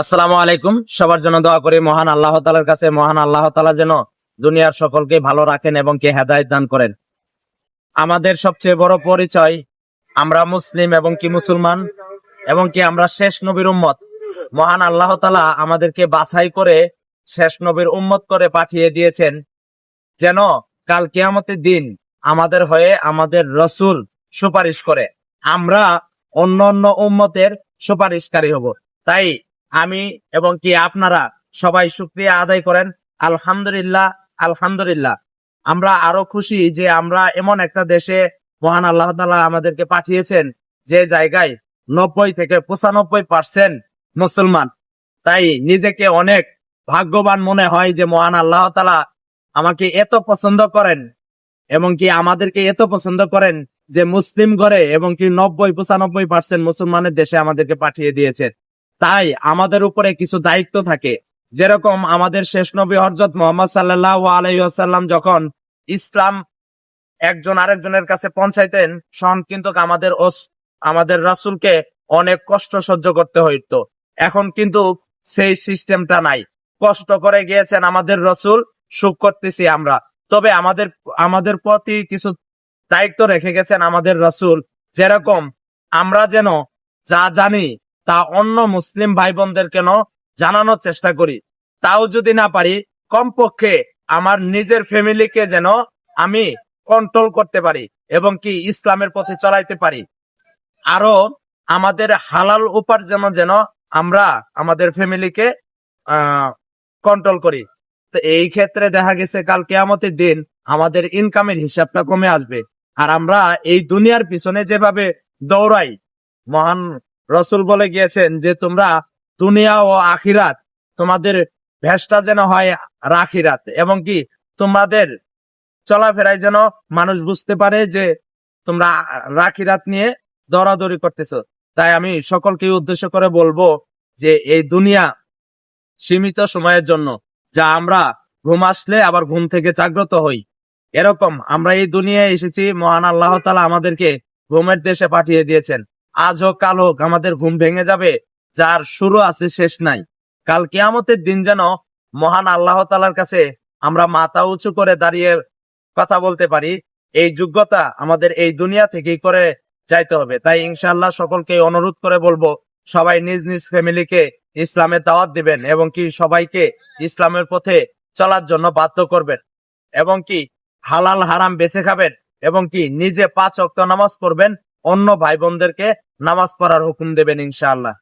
আসসালামু আলাইকুম। সবার জন্য দোয়া করি, মহান আল্লাহ তালার কাছে, মহান আল্লাহ তালা যেন দুনিয়ার সকলকে ভালো রাখেন এবং কে হেদায়ত দান করেন। আমাদের সবচেয়ে বড় পরিচয়, আমরা মুসলিম এবং কি মুসলমান, এবং কি আমরা শেষ নবীর উম্মত। মহান আল্লাহ তালা আমাদেরকে বাছাই করে শেষ নবীর উম্মত করে পাঠিয়ে দিয়েছেন, যেন কাল কেয়ামতের দিন আমাদের হয়ে আমাদের রসুল সুপারিশ করে। আমরা অন্য অন্য উম্মতের সুপারিশকারী হব। তাই আমি এবং কি আপনারা সবাই শুক্রিয়া আদায় করেন। আলহামদুলিল্লাহ আলহামদুলিল্লাহ। আমরা আরও খুশি যে আমরা এমন একটা দেশে মহান আল্লাহ তালা আমাদেরকে পাঠিয়েছেন যে জায়গায় নব্বই থেকে পঁচানব্বই পার্সেন্ট মুসলমান। তাই নিজেকে অনেক ভাগ্যবান মনে হয় যে মহান আল্লাহ তালা আমাকে এত পছন্দ করেন এবং কি আমাদেরকে এত পছন্দ করেন যে মুসলিম ঘরে এবং কি নব্বই, পঁচানব্বই পার্সেন্ট মুসলমানের দেশে আমাদেরকে পাঠিয়ে দিয়েছেন। তাই আমাদের উপরে কিছু দায়িত্ব থাকে। যেরকম আমাদের শেষ নবী হরজত মোহাম্মদ সাল্লাহ আলাইসাল্লাম যখন ইসলাম একজন আরেকজনের কাছে পৌঁছাইতেন, সন কিন্তু আমাদের আমাদের রাসূলকে অনেক কষ্ট সহ্য করতে হইতো। এখন কিন্তু সেই সিস্টেমটা নাই। কষ্ট করে গিয়েছেন আমাদের রসুল, সুখ করতেছি আমরা। তবে আমাদের আমাদের প্রতি কিছু দায়িত্ব রেখে গেছেন আমাদের রসুল। যেরকম আমরা যেন যা জানি তা অন্য মুসলিম ভাই বোনদের কেন জানানোর চেষ্টা করি। তাও যদি না পারি, কমপক্ষে আমার নিজের ফ্যামিলিকে যেন আমি কন্ট্রোল করতে পারি এবং কি ইসলামের পথে চলাইতে পারি। আরও আমাদের হালাল উপার্জন যেন আমরা আমাদের ফ্যামিলিকে কন্ট্রোল করি। তো এই ক্ষেত্রে দেখা গেছে কাল কেয়ামতের দিন আমাদের ইনকামের হিসাবটা কমে আসবে। আর আমরা এই দুনিয়ার পিছনে যেভাবে দৌড়াই, মহান রসুল বলে গিয়েছেন যে, তোমরা দুনিয়া ও আখিরাত, তোমাদের ভেসটা যেন হয় রাখিরাত এবং কি তোমাদের চলাফেরায় যেন মানুষ বুঝতে পারে যে, তোমরা রাখিরাত নিয়ে দরাদরি করতেছ। তাই আমি সকলকে উদ্দেশ্য করে বলব যে, এই দুনিয়া সীমিত সময়ের জন্য, যা আমরা ঘুম আসলে আবার ঘুম থেকে জাগ্রত হই। এরকম আমরা এই দুনিয়ায় এসেছি, মহান আল্লাহ তালা আমাদেরকে ঘুমের দেশে পাঠিয়ে দিয়েছেন। আজ হোক কাল হোক আমাদের ঘুম ভেঙে যাবে, যার শুরু আছে শেষ নাই। কাল কেয়ামতের দিন যেন মহান আল্লাহ তালার কাছে আমরা মাথা উঁচু করে দাঁড়িয়ে কথা বলতে পারি, এই যোগ্যতা আমাদের এই দুনিয়া থেকেই করে যাইতে হবে। তাই ইনশাল্লাহ সকলকে অনুরোধ করে বলব, সবাই নিজ নিজ ফ্যামিলিকে ইসলামের দাওয়াত দিবেন এবং কি সবাইকে ইসলামের পথে চলার জন্য বাধ্য করবেন এবং কি হালাল হারাম বেছে খাবেন এবং কি নিজে পাঁচ অক্ত নামাজ পড়বেন অন্য ভাই বোনদেরকে নামাজ পড়ার হুকুম দেবেন ইনশাআল্লাহ।